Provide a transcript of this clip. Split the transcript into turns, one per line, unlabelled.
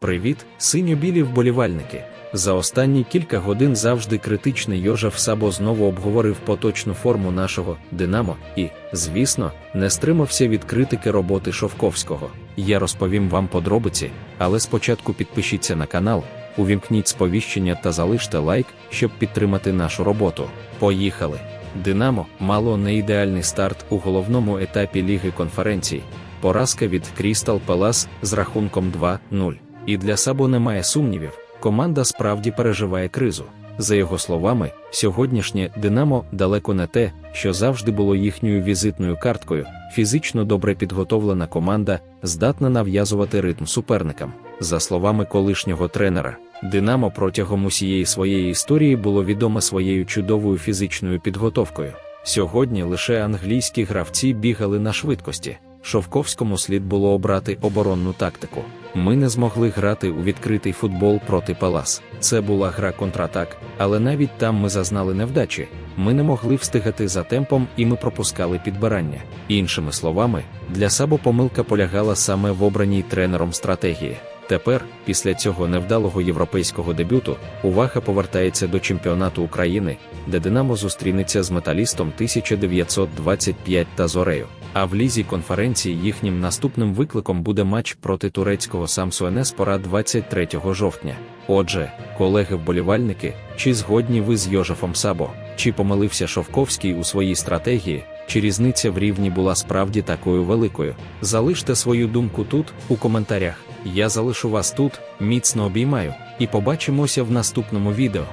Привіт, синьо-білі вболівальники. За останні кілька годин завжди критичний Йожеф Сабо знову обговорив поточну форму нашого Динамо і, звісно, не стримався від критики роботи Шовковського. Я розповім вам подробиці, але спочатку підпишіться на канал, увімкніть сповіщення та залиште лайк, щоб підтримати нашу роботу. Поїхали! Динамо мало не ідеальний старт у головному етапі Ліги конференцій. Поразка від Крістал Пелас з рахунком 2-0. І для Сабо немає сумнівів, команда справді переживає кризу. За його словами, сьогоднішнє Динамо далеко не те, що завжди було їхньою візитною карткою. Фізично добре підготовлена команда здатна нав'язувати ритм суперникам. За словами колишнього тренера, Динамо протягом усієї своєї історії було відоме своєю чудовою фізичною підготовкою. Сьогодні лише англійські гравці бігали на швидкості. Шовковському слід було обрати оборонну тактику. Ми не змогли грати у відкритий футбол проти Палас. Це була гра контратак, але навіть там ми зазнали невдачі. Ми не могли встигати за темпом і ми пропускали підбирання. Іншими словами, для Сабо помилка полягала саме в обраній тренером стратегії. Тепер, після цього невдалого європейського дебюту, увага повертається до чемпіонату України, де Динамо зустрінеться з металістом 1925 та Зорею. А в лізі конференції їхнім наступним викликом буде матч проти турецького Самсуенеспора 23 жовтня. Отже, колеги-вболівальники, чи згодні ви з Йожефом Сабо, чи помилився Шовковський у своїй стратегії, чи різниця в рівні була справді такою великою? Залиште свою думку тут, у коментарях. Я залишу вас тут, міцно обіймаю, і побачимося в наступному відео.